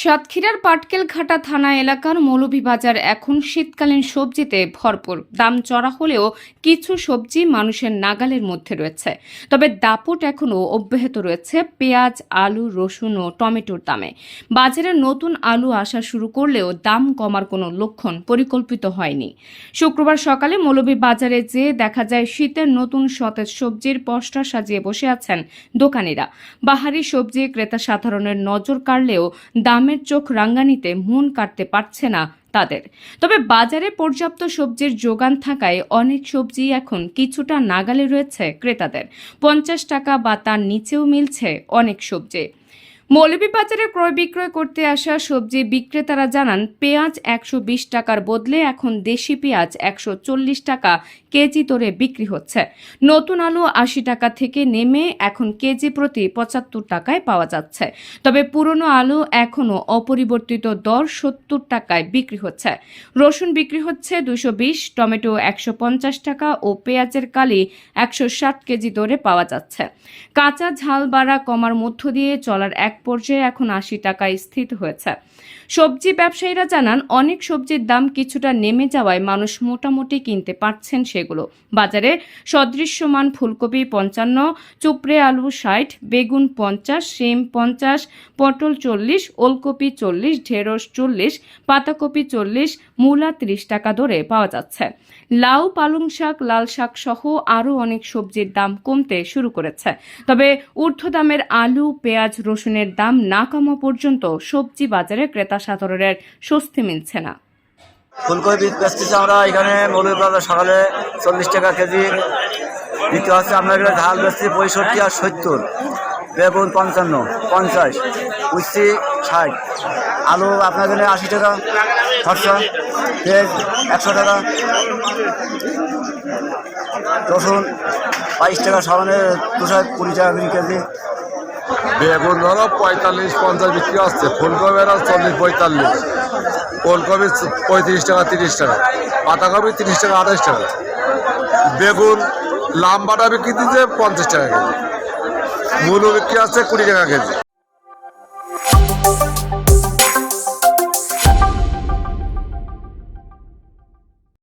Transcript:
সাতক্ষীরার পাটকেলঘাটা থানা এলাকার মৌলভীবাজার এখন শীতকালীন সবজিতে ভরপুর। দাম চড়া হলেও কিছু সবজি মানুষের নাগালের মধ্যে রয়েছে। তবে দাপট এখনও অব্যাহত রয়েছে পেঁয়াজ, আলু, রসুন ও টমেটোর দামে। বাজারে নতুন আলু আসা শুরু করলেও দাম কমার কোনো লক্ষণ পরিকল্পিত হয়নি। শুক্রবার সকালে মৌলভীবাজারে যে দেখা যায় শীতের নতুন সতেজ সবজির পসরা সাজিয়ে বসে আছেন দোকানিরা। বাহারি সবজি ক্রেতা সাধারণের নজর কাড়লেও দামের চোখ রাঙ্গানিতে মন কাটতে পারছে না তাদের। তবে বাজারে পর্যাপ্ত সবজির যোগান থাকায় অনেক সবজি এখন কিছুটা নাগালে রয়েছে ক্রেতাদের। পঞ্চাশ টাকা বা তার নিচেও মিলছে অনেক সবজি। মৌলভীবাজারে ক্রয় বিক্রয় করতে আসা সবজি বিক্রেতারা জানান, পেঁয়াজ একশো বিশ টাকার বদলে এখন দেশি পেঁয়াজ একশো চল্লিশ টাকা কেজি দরে বিক্রি হচ্ছে। নতুন আলু আশি টাকা থেকে নেমে এখন কেজি প্রতি পঁচাত্তর টাকায় পাওয়া যাচ্ছে। তবে পুরনো আলু এখনও অপরিবর্তিত দর সত্তর টাকায় বিক্রি হচ্ছে। রসুন বিক্রি হচ্ছে দুশো বিশ, টমেটো একশো পঞ্চাশ টাকা ও পেঁয়াজের কালি একশো ষাট কেজি দরে পাওয়া যাচ্ছে। কাঁচা ঝাল বাড়া কমার মধ্য দিয়ে চলার এক পর্যায়ে এখন আশি টাকায় স্থিত হয়েছে। সবজি ব্যবসায়ীরা জানান, অনেক সবজির দাম কিছুটা নেমে যাওয়ায় মানুষ মোটামুটি কিনতে পারছেন সেগুলো। বাজারে সদৃশ্যমান ফুলকপি পঞ্চান্ন, চুপড়ে আলু ষাট, বেগুন পঞ্চাশ, শিম পঞ্চাশ, পটল চল্লিশ, ওলকপি চল্লিশ, ঢেঁড়স চল্লিশ, পাতাকপি চল্লিশ, মূলা ত্রিশ টাকা দরে পাওয়া যাচ্ছে। লাউ, পালং শাক, লাল শাক সহ আরও অনেক সবজির দাম কমতে শুরু করেছে। তবে ঊর্ধ্ব দামের আলু, পেঁয়াজ, রসুনের দাম না কমা পর্যন্ত সবজি বাজারে ক্রেতা সাধারণের স্বস্তি মিলছে না। ফুলকপি বেচতেছি আমরা, এখানে মৌলভীবাজার সকালে চল্লিশ টাকা কেজি। দ্বিতীয় হচ্ছে আপনার এখানে ঝাল বেচছি পঁয়ষট্টি আর সত্তর, বেগুন পঞ্চান্ন, পঞ্চাশ উচ্ছি ষাট, আলু আপনার এখানে আশি টাকা, খরচা, পেঁয়াজ একশো টাকা, রসুন বাইশ টাকা সাবানে দুশো কুড়ি টাকা কেজি। বেগুন ধরো পঁয়তাল্লিশ, পঞ্চাশ বিক্রি আসছে ফুলকপি আর চল্লিশ, পঁয়তাল্লিশ। ওলকপি পঁয়ত্রিশ টাকা, তিরিশ টাকা। পাতাকপি তিরিশ টাকা, আঠাশ টাকা। বেগুন লাম্বাটা বিক্রি দিচ্ছে পঞ্চাশ টাকা কেজি। মূলো বিক্রি আসছে কুড়ি টাকা কেজি।